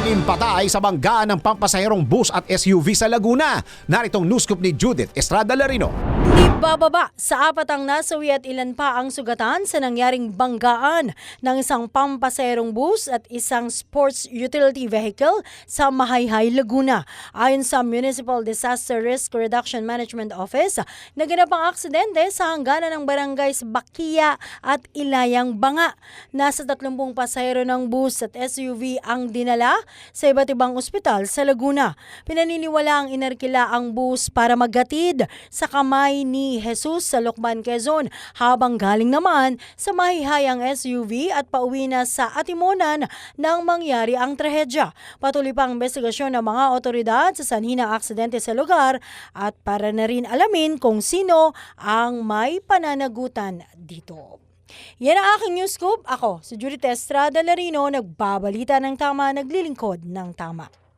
Malalim patay sa banggaan ng pampasaherong bus at SUV sa Laguna. Naritong news ni Judith Estrada Larino. Di bababa sa apat ang nasawi at ilan pa ang sugatan sa nangyaring banggaan ng isang pampaserong bus at isang sports utility vehicle sa Mahayhay, Laguna. Ayon sa Municipal Disaster Risk Reduction Management Office, naganap ang aksidente sa hangganan ng barangays Bakia at Ilayang Banga. Nasa 30 pasahero ng bus at SUV ang dinala sa iba't ibang ospital sa Laguna. Pinaniniwala ang inarkila ang bus para maghatid sa kamay ni Jesus sa Lokban, Quezon habang galing naman sa mahihayang SUV at pauwi na sa Atimonan nang mangyari ang trahedya. Patuloy pa ang investigasyon ng mga otoridad sa sanhi ng aksidente sa lugar at para na rin alamin kung sino ang may pananagutan dito. Yan ang aking news scoop. Ako, si Judith Estrada Larino, nagbabalita ng tama, naglilingkod ng tama.